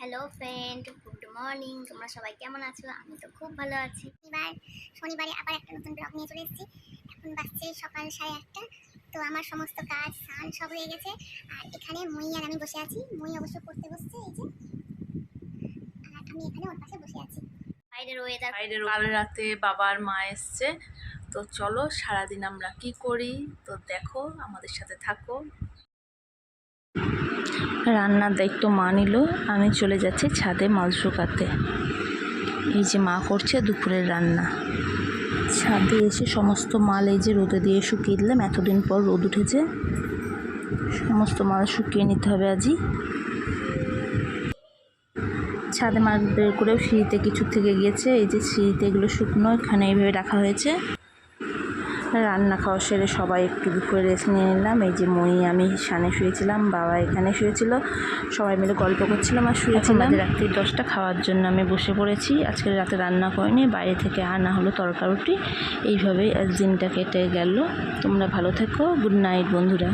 Hello friend good morning তোমরা সবাই কেমন আছো? আমি তো খুব ভালো আছি। এবার শনিবারে আবার একটা নতুন ব্লগ নিয়ে চলে এসেছি। এখন বাজছে সকাল সাড়ে আটটা। তো আমার সমস্ত কাজ, স্নান সব হয়ে গেছে। আর এখানে মই আর আমি বসে আছি। মই অবশ্য পড়তে বসছে, এই যে। আর আমি এখানে ওর পাশে বসে আছি। বাইরের ওয়েদার বাইরে কাল রাতে বাবার মা এসছে। তো চলো সারাদিন আমরা কি করি? তো দেখো, আমাদের সাথে থাকো। রান্নার দায়িত্ব মা নিল। আমি চলে যাচ্ছি ছাদে মাল শুকাতে। এই যে মা করছে দুপুরের রান্না। ছাদে এসে সমস্ত মাল এই যে রোদে দিয়ে শুকিয়ে দিলাম। এতদিন পর রোদ উঠেছে। সমস্ত মাল শুকিয়ে নিতে হবে আজই ছাদে মাছ বের করেও সিঁড়িতে কিছু থেকে গিয়েছে। এই যে সিঁড়িতে এগুলো শুকনো, এখানে এইভাবে রাখা হয়েছে। রান্না খাওয়া সেরে সবাই একটু দুপুরে রেস্ট নিয়ে নিলাম। এই যে মই আমি সানে শুয়েছিলাম বাবা এখানে শুয়েছিল। সবাই মিলে গল্প করছিলাম আর শুয়েছিলাম। রাত্রি দশটা খাওয়ার জন্য আমি বসে পড়েছি। আজকে রাতে রান্না করিনি বাইরে থেকে আনা হলো তরকারুটি। এইভাবেই আজ দিনটা কেটে গেল। তোমরা ভালো থেকো। গুড নাইট বন্ধুরা।